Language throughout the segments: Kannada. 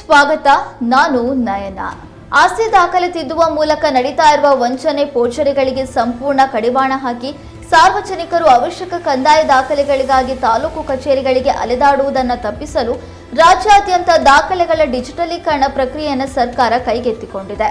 ಸ್ವಾಗತ, ನಾನು ನಯನ. ಆಸ್ತಿ ದಾಖಲೆ ತಿದ್ದುವ ಮೂಲಕ ನಡೀತಾ ಇರುವ ವಂಚನೆ, ಪೋಚರಿಗಳಿಗೆ ಸಂಪೂರ್ಣ ಕಡಿವಾಣ ಹಾಕಿ ಸಾರ್ವಜನಿಕರು ಅವಶ್ಯಕ ಕಂದಾಯ ದಾಖಲೆಗಳಿಗಾಗಿ ತಾಲೂಕು ಕಚೇರಿಗಳಿಗೆ ಅಲೆದಾಡುವುದನ್ನು ತಪ್ಪಿಸಲು ರಾಜ್ಯಾದ್ಯಂತ ದಾಖಲೆಗಳ ಡಿಜಿಟಲೀಕರಣ ಪ್ರಕ್ರಿಯೆಯನ್ನು ಸರ್ಕಾರ ಕೈಗೆತ್ತಿಕೊಂಡಿದೆ.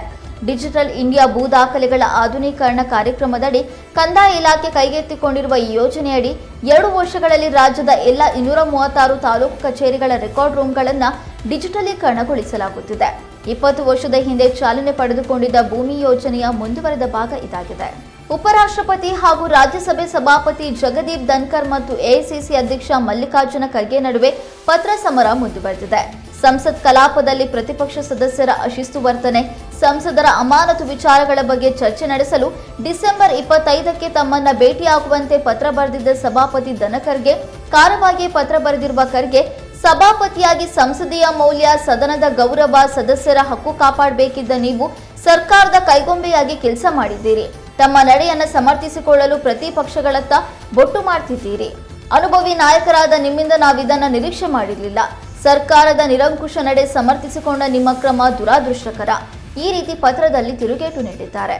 ಡಿಜಿಟಲ್ ಇಂಡಿಯಾ ಭೂ ದಾಖಲೆಗಳ ಆಧುನೀಕರಣ ಕಾರ್ಯಕ್ರಮದಡಿ ಕಂದಾಯ ಇಲಾಖೆ ಕೈಗೆತ್ತಿಕೊಂಡಿರುವ ಈ ಯೋಜನೆಯಡಿ ಎರಡು ವರ್ಷಗಳಲ್ಲಿ ರಾಜ್ಯದ ಎಲ್ಲ ಇನ್ನೂರ ಮೂವತ್ತಾರು ತಾಲೂಕು ಕಚೇರಿಗಳ ರೆಕಾರ್ಡ್ ರೂಮ್ಗಳನ್ನು ಡಿಜಿಟಲೀಕರಣಗೊಳಿಸಲಾಗುತ್ತಿದೆ. ಇಪ್ಪತ್ತು ವರ್ಷದ ಹಿಂದೆ ಚಾಲನೆ ಪಡೆದುಕೊಂಡಿದ್ದ ಭೂಮಿ ಯೋಜನೆಯ ಮುಂದುವರೆದ ಭಾಗ ಇದಾಗಿದೆ. ಉಪರಾಷ್ಟ್ರಪತಿ ಹಾಗೂ ರಾಜ್ಯಸಭೆ ಸಭಾಪತಿ ಜಗದೀಪ್ ಧನ್ಕರ್ ಮತ್ತು ಎಐಸಿಸಿ ಅಧ್ಯಕ್ಷ ಮಲ್ಲಿಕಾರ್ಜುನ ಖರ್ಗೆ ನಡುವೆ ಪತ್ರ ಸಮರ ಮುಂದುವರೆದಿದೆ. ಸಂಸತ್ ಕಲಾಪದಲ್ಲಿ ಪ್ರತಿಪಕ್ಷ ಸದಸ್ಯರ ಅಶಿಸ್ತು ವರ್ತನೆ, ಸಂಸದರ ಅಮಾನತು ವಿಚಾರಗಳ ಬಗ್ಗೆ ಚರ್ಚೆ ನಡೆಸಲು ಡಿಸೆಂಬರ್ ಇಪ್ಪತ್ತೈದಕ್ಕೆ ತಮ್ಮನ್ನ ಭೇಟಿಯಾಗುವಂತೆ ಪತ್ರ ಬರೆದಿದ್ದ ಸಭಾಪತಿ ದನಕರ್ಗೆ ಕಾರವಾಗಿ ಪತ್ರ ಬರೆದಿರುವ ಖರ್ಗೆ ಸಭಾಪತಿಯಾಗಿ ಸಂಸದೀಯ ಮೌಲ್ಯ, ಸದನದ ಗೌರವ, ಸದಸ್ಯರ ಹಕ್ಕು ಕಾಪಾಡಬೇಕಿದ್ದ ನೀವು ಸರ್ಕಾರದ ಕೈಗೊಂಬೆಯಾಗಿ ಕೆಲಸ ಮಾಡಿದ್ದೀರಿ. ತಮ್ಮ ನಡೆಯನ್ನು ಸಮರ್ಥಿಸಿಕೊಳ್ಳಲು ಪ್ರತಿಪಕ್ಷಗಳತ್ತ ಬೊಟ್ಟು ಮಾಡ್ತಿದ್ದೀರಿ. ಅನುಭವಿ ನಾಯಕರಾದ ನಿಮ್ಮಿಂದ ನಾವಿದನ್ನು ನಿರೀಕ್ಷೆ ಮಾಡಿರಲಿಲ್ಲ. ಸರ್ಕಾರದ ನಿರಂಕುಶ ನಡೆ ಸಮರ್ಥಿಸಿಕೊಂಡ ನಿಮ್ಮ ಕ್ರಮ ದುರಾದೃಷ್ಟಕರ. ಈ ರೀತಿ ಪತ್ರದಲ್ಲಿ ತಿರುಗೇಟು ನೀಡಿದ್ದಾರೆ.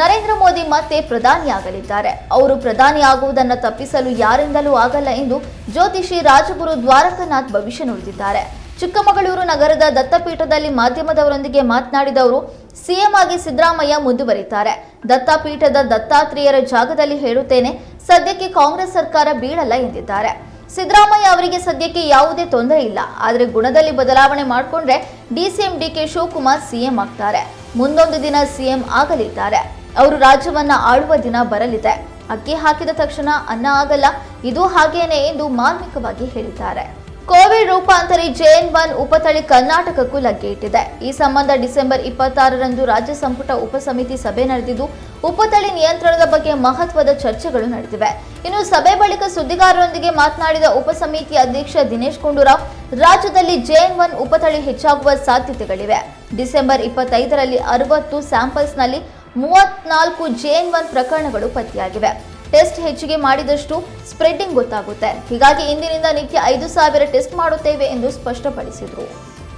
ನರೇಂದ್ರ ಮೋದಿ ಮತ್ತೆ ಪ್ರಧಾನಿಯಾಗಲಿದ್ದಾರೆ. ಅವರು ಪ್ರಧಾನಿಯಾಗುವುದನ್ನು ತಪ್ಪಿಸಲು ಯಾರಿಂದಲೂ ಆಗಲ್ಲ ಎಂದು ಜ್ಯೋತಿಷಿ ರಾಜಗುರು ದ್ವಾರಕನಾಥ್ ಭವಿಷ್ಯ ನುಡಿದಿದ್ದಾರೆ. ಚಿಕ್ಕಮಗಳೂರು ನಗರದ ದತ್ತಪೀಠದಲ್ಲಿ ಮಾಧ್ಯಮದವರೊಂದಿಗೆ ಮಾತನಾಡಿದ ಅವರು ಸಿಎಂ ಆಗಿ ಸಿದ್ದರಾಮಯ್ಯ ಮುಂದುವರಿತಾರೆ. ದತ್ತಪೀಠದ ದತ್ತಾತ್ರೇಯರ ಜಾಗದಲ್ಲಿ ಹೇಳುತ್ತೇನೆ, ಸದ್ಯಕ್ಕೆ ಕಾಂಗ್ರೆಸ್ ಸರ್ಕಾರ ಬೀಳಲ್ಲ ಎಂದಿದ್ದಾರೆ. ಸಿದ್ದರಾಮಯ್ಯ ಅವರಿಗೆ ಸದ್ಯಕ್ಕೆ ಯಾವುದೇ ತೊಂದರೆ ಇಲ್ಲ. ಆದರೆ ಗುಣದಲ್ಲಿ ಬದಲಾವಣೆ ಮಾಡಿಕೊಂಡ್ರೆ ಡಿಸಿಎಂ ಡಿಕೆ ಶಿವಕುಮಾರ್ ಸಿಎಂ ಆಗ್ತಾರೆ. ಮುಂದೊಂದು ದಿನ ಸಿಎಂ ಆಗಲಿದ್ದಾರೆ. ಅವರು ರಾಜ್ಯವನ್ನ ಆಳುವ ದಿನ ಬರಲಿದೆ. ಅಕ್ಕಿ ಹಾಕಿದ ತಕ್ಷಣ ಅನ್ನ ಆಗಲ್ಲ. ಇದು ಹಾಗೇನೆ ಎಂದು ಮಾರ್ಮಿಕವಾಗಿ ಹೇಳಿದ್ದಾರೆ. ಕೋವಿಡ್ ರೂಪಾಂತರಿ ಜೆಎನ್ ಒನ್ ಉಪತಳಿ ಕರ್ನಾಟಕಕ್ಕೂ ಲಗ್ಗೆ ಇಟ್ಟಿದೆ ಈ ಸಂಬಂಧ ಡಿಸೆಂಬರ್ ಇಪ್ಪತ್ತಾರರಂದು ರಾಜ್ಯ ಸಂಪುಟ ಉಪಸಮಿತಿ ಸಭೆ ನಡೆದಿದ್ದು ಉಪತಳಿ ನಿಯಂತ್ರಣದ ಬಗ್ಗೆ ಮಹತ್ವದ ಚರ್ಚೆಗಳು ನಡೆದಿವೆ. ಇನ್ನು ಸಭೆ ಬಳಿಕ ಸುದ್ದಿಗಾರರೊಂದಿಗೆ ಮಾತನಾಡಿದ ಉಪಸಮಿತಿ ಅಧ್ಯಕ್ಷ ದಿನೇಶ್ ಗುಂಡೂರಾವ್, ರಾಜ್ಯದಲ್ಲಿ ಜೆಎನ್ ಒನ್ ಉಪತಳಿ ಹೆಚ್ಚಾಗುವ ಸಾಧ್ಯತೆಗಳಿವೆ. ಡಿಸೆಂಬರ್ ಇಪ್ಪತ್ತೈದರಲ್ಲಿ ಅರವತ್ತು ಸ್ಯಾಂಪಲ್ಸ್ನಲ್ಲಿ ಮೂವತ್ನಾಲ್ಕು ಜೆಎನ್ ಒನ್ ಪ್ರಕರಣಗಳು ಪತ್ತೆಯಾಗಿವೆ. ಟೆಸ್ಟ್ ಹೆಚ್ಚಿಗೆ ಮಾಡಿದಷ್ಟು ಸ್ಪ್ರೆಡ್ಡಿಂಗ್ ಗೊತ್ತಾಗುತ್ತೆ. ಹೀಗಾಗಿ ಇಂದಿನಿಂದ ನಿತ್ಯ ಐದು ಸಾವಿರ ಟೆಸ್ಟ್ ಮಾಡುತ್ತೇವೆ ಎಂದು ಸ್ಪಷ್ಟಪಡಿಸಿದರು.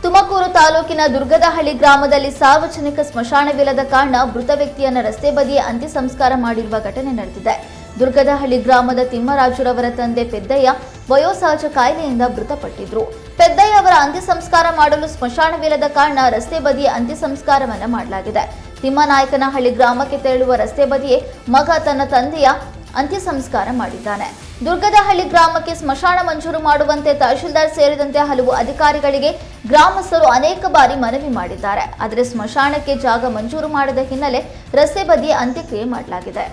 ತುಮಕೂರು ತಾಲೂಕಿನ ದುರ್ಗದಹಳ್ಳಿ ಗ್ರಾಮದಲ್ಲಿ ಸಾರ್ವಜನಿಕ ಸ್ಮಶಾನವಿಲ್ಲದ ಕಾರಣ ಮೃತ ವ್ಯಕ್ತಿಯನ್ನು ರಸ್ತೆ ಬದಿಯೇ ಅಂತ್ಯ ಸಂಸ್ಕಾರ ಮಾಡಿರುವ ಘಟನೆ ನಡೆದಿದೆ. ದುರ್ಗದಹಳ್ಳಿ ಗ್ರಾಮದ ತಿಮ್ಮರಾಜುರವರ ತಂದೆ ಪೆದ್ದಯ್ಯ ವಯೋಸಹಜ ಕಾಯಿಲೆಯಿಂದ ಮೃತಪಟ್ಟಿದ್ರು. ಪೆದ್ದಯ್ಯ ಅವರ ಅಂತ್ಯ ಸಂಸ್ಕಾರ ಮಾಡಲು ಸ್ಮಶಾನವಿಲ್ಲದ ಕಾರಣ ರಸ್ತೆ ಬದಿಯೇ ಅಂತ್ಯ ಸಂಸ್ಕಾರವನ್ನು ಮಾಡಲಾಗಿದೆ. ತಿಮ್ಮನಾಯಕನಹಳ್ಳಿ ಗ್ರಾಮಕ್ಕೆ ತೆರಳುವ ರಸ್ತೆ ಬದಿಯೇ ಮಗ ತನ್ನ ತಂದೆಯ ಅಂತ್ಯ ಸಂಸ್ಕಾರ ಮಾಡಿದ್ದಾನೆ. ದುರ್ಗದಹಳ್ಳಿ ಗ್ರಾಮಕ್ಕೆ ಸ್ಮಶಾನ ಮಂಜೂರು ಮಾಡುವಂತೆ ತಹಶೀಲ್ದಾರ್ ಸೇರಿದಂತೆ ಹಲವು ಅಧಿಕಾರಿಗಳಿಗೆ ಗ್ರಾಮಸ್ಥರು ಅನೇಕ ಬಾರಿ ಮನವಿ ಮಾಡಿದ್ದಾರೆ. ಆದರೆ ಸ್ಮಶಾನಕ್ಕೆ ಜಾಗ ಮಂಜೂರು ಮಾಡಿದ ಹಿನ್ನೆಲೆ ರಸ್ತೆ ಬದಿಯೇ ಅಂತ್ಯಕ್ರಿಯೆ ಮಾಡಲಾಗಿದೆ.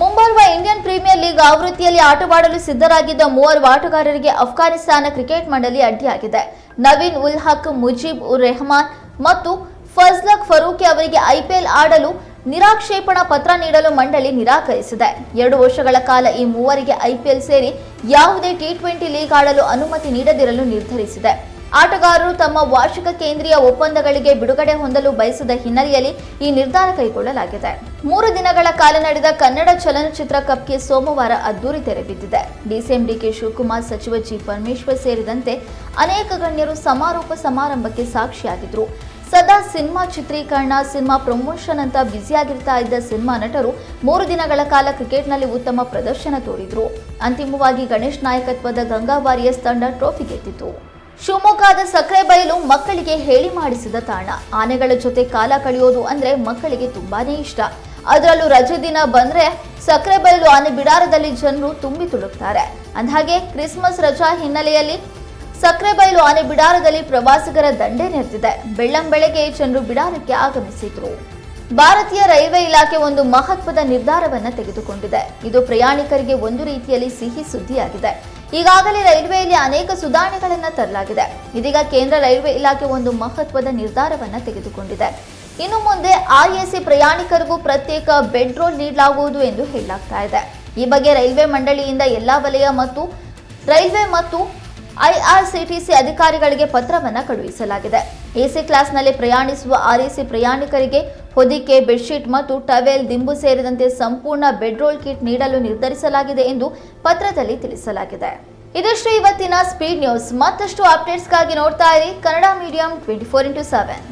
ಮುಂಬರುವ ಇಂಡಿಯನ್ ಪ್ರೀಮಿಯರ್ ಲೀಗ್ ಆವೃತ್ತಿಯಲ್ಲಿ ಆಟವಾಡಲು ಸಿದ್ಧರಾಗಿದ್ದ ಮೂವರು ಆಟಗಾರರಿಗೆ ಅಫ್ಘಾನಿಸ್ತಾನ ಕ್ರಿಕೆಟ್ ಮಂಡಳಿ ಅಡ್ಡಿಯಾಗಿದೆ. ನವೀನ್ ಉಲ್ ಹಕ್ ಮುಜೀಬ್ ಉರ್ ರೆಹಮಾನ್ ಮತ್ತು ಫಜ್ಲಕ್ ಫರೂಕಿ ಅವರಿಗೆ ಐಪಿಎಲ್ ಆಡಲು ನಿರಾಕ್ಷೇಪಣಾ ಪತ್ರ ನೀಡಲು ಮಂಡಳಿ ನಿರಾಕರಿಸಿದೆ. ಎರಡು ವರ್ಷಗಳ ಕಾಲ ಈ ಮೂವರಿಗೆ ಐಪಿಎಲ್ ಸೇರಿ ಯಾವುದೇ ಟಿ ಟ್ವೆಂಟಿ ಲೀಗ್ ಆಡಲು ಅನುಮತಿ ನೀಡದಿರಲು ನಿರ್ಧರಿಸಿದೆ. ಆಟಗಾರರು ತಮ್ಮ ವಾರ್ಷಿಕ ಕೇಂದ್ರೀಯ ಒಪ್ಪಂದಗಳಿಗೆ ಬಿಡುಗಡೆ ಹೊಂದಲು ಬಯಸಿದ ಹಿನ್ನೆಲೆಯಲ್ಲಿ ಈ ನಿರ್ಧಾರ ಕೈಗೊಳ್ಳಲಾಗಿದೆ. ಮೂರು ದಿನಗಳ ಕಾಲ ನಡೆದ ಕನ್ನಡ ಚಲನಚಿತ್ರ ಕಪ್ಗೆ ಸೋಮವಾರ ಅದ್ದೂರಿ ತೆರೆಬಿದ್ದಿದೆ. ಡಿಸಿಎಂ ಡಿಕೆ ಶಿವಕುಮಾರ್, ಸಚಿವ ಜಿ ಪರಮೇಶ್ವರ್ ಸೇರಿದಂತೆ ಅನೇಕ ಗಣ್ಯರು ಸಮಾರೋಪ ಸಮಾರಂಭಕ್ಕೆ ಸಾಕ್ಷಿಯಾಗಿದ್ರು. ಸದಾ ಸಿನಿಮಾ ಚಿತ್ರೀಕರಣ, ಸಿನಿಮಾ ಪ್ರಮೋಷನ್ ಅಂತ ಬ್ಯುಸಿಯಾಗಿರ್ತಾ ಇದ್ದ ಸಿನಿಮಾ ನಟರು ಮೂರು ದಿನಗಳ ಕಾಲ ಕ್ರಿಕೆಟ್ನಲ್ಲಿ ಉತ್ತಮ ಪ್ರದರ್ಶನ ತೋರಿದ್ರು. ಅಂತಿಮವಾಗಿ ಗಣೇಶ್ ನಾಯಕತ್ವದ ಗಂಗಾ ವಾರಿಯರ್ಸ್ ತಂಡ ಟ್ರೋಫಿ ಗೆದ್ದಿತು ಶಿವಮೊಗ್ಗದ ಸಕ್ಕರೆ ಬಯಲು ಮಕ್ಕಳಿಗೆ ಹೇಳಿ ಮಾಡಿಸಿದ ತಾಣ. ಆನೆಗಳ ಜೊತೆ ಕಾಲ ಕಳೆಯೋದು ಅಂದ್ರೆ ಮಕ್ಕಳಿಗೆ ತುಂಬಾನೇ ಇಷ್ಟ. ಅದರಲ್ಲೂ ರಜೆ ದಿನ ಬಂದ್ರೆ ಸಕ್ಕರೆ ಬಯಲು ಆನೆ ಬಿಡಾರದಲ್ಲಿ ಜನರು ತುಂಬಿ ತುಳುಕ್ತಾರೆ. ಅಂದಹಾಗೆ ಕ್ರಿಸ್ಮಸ್ ರಜಾ ಹಿನ್ನೆಲೆಯಲ್ಲಿ ಸಕ್ಕರೆ ಬಯಲು ಆನೆ ಬಿಡಾರದಲ್ಲಿ ಪ್ರವಾಸಿಗರ ದಂಡೆ ನೆರೆದಿದೆ. ಬೆಳ್ಳಂ ಬೆಳಗ್ಗೆ ಜನರು ಬಿಡಾರಕ್ಕೆ ಆಗಮಿಸಿದ್ರು. ಭಾರತೀಯ ರೈಲ್ವೆ ಇಲಾಖೆ ಒಂದು ಮಹತ್ವದ ನಿರ್ಧಾರವನ್ನು ತೆಗೆದುಕೊಂಡಿದೆ. ಇದು ಪ್ರಯಾಣಿಕರಿಗೆ ಒಂದು ರೀತಿಯಲ್ಲಿ ಸಿಹಿ ಸುದ್ದಿಯಾಗಿದೆ. ಈಗಾಗಲೇ ರೈಲ್ವೆಯಲ್ಲಿ ಅನೇಕ ಸುಧಾರಣೆಗಳನ್ನು ತರಲಾಗಿದೆ. ಇದೀಗ ಕೇಂದ್ರ ರೈಲ್ವೆ ಇಲಾಖೆ ಒಂದು ಮಹತ್ವದ ನಿರ್ಧಾರವನ್ನು ತೆಗೆದುಕೊಂಡಿದೆ. ಇನ್ನು ಮುಂದೆ ಆರ್ಎಸಿ ಪ್ರಯಾಣಿಕರಿಗೂ ಪ್ರತ್ಯೇಕ ಬೆಡ್ ರೋಲ್ ನೀಡಲಾಗುವುದು ಎಂದು ಹೇಳಲಾಗ್ತಾ ಇದೆ. ಈ ಬಗ್ಗೆ ರೈಲ್ವೆ ಮಂಡಳಿಯಿಂದ ಎಲ್ಲಾ ವಲಯ ಮತ್ತು ರೈಲ್ವೆ ಮತ್ತು ಐಆರ್ಸಿಟಿಸಿ ಅಧಿಕಾರಿಗಳಿಗೆ ಪತ್ರವನ್ನು ಕಳುಹಿಸಲಾಗಿದೆ. ಎಸಿ ಕ್ಲಾಸ್ನಲ್ಲಿ ಪ್ರಯಾಣಿಸುವ ಆರ್ಎಸಿ ಪ್ರಯಾಣಿಕರಿಗೆ ಹೊದಿಕೆ, ಬೆಡ್ಶೀಟ್ ಮತ್ತು ಟವೆಲ್, ದಿಂಬು ಸೇರಿದಂತೆ ಸಂಪೂರ್ಣ ಬೆಡ್ರೋಲ್ ಕಿಟ್ ನೀಡಲು ನಿರ್ಧರಿಸಲಾಗಿದೆ ಎಂದು ಪತ್ರದಲ್ಲಿ ತಿಳಿಸಲಾಗಿದೆ. ಇದಷ್ಟು ಇವತ್ತಿನ ಸ್ಪೀಡ್ ನ್ಯೂಸ್. ಮತ್ತಷ್ಟು ಅಪ್ಡೇಟ್ಸ್ಗಾಗಿ ನೋಡ್ತಾ ಇರಿ Kannada medium twenty four into seven.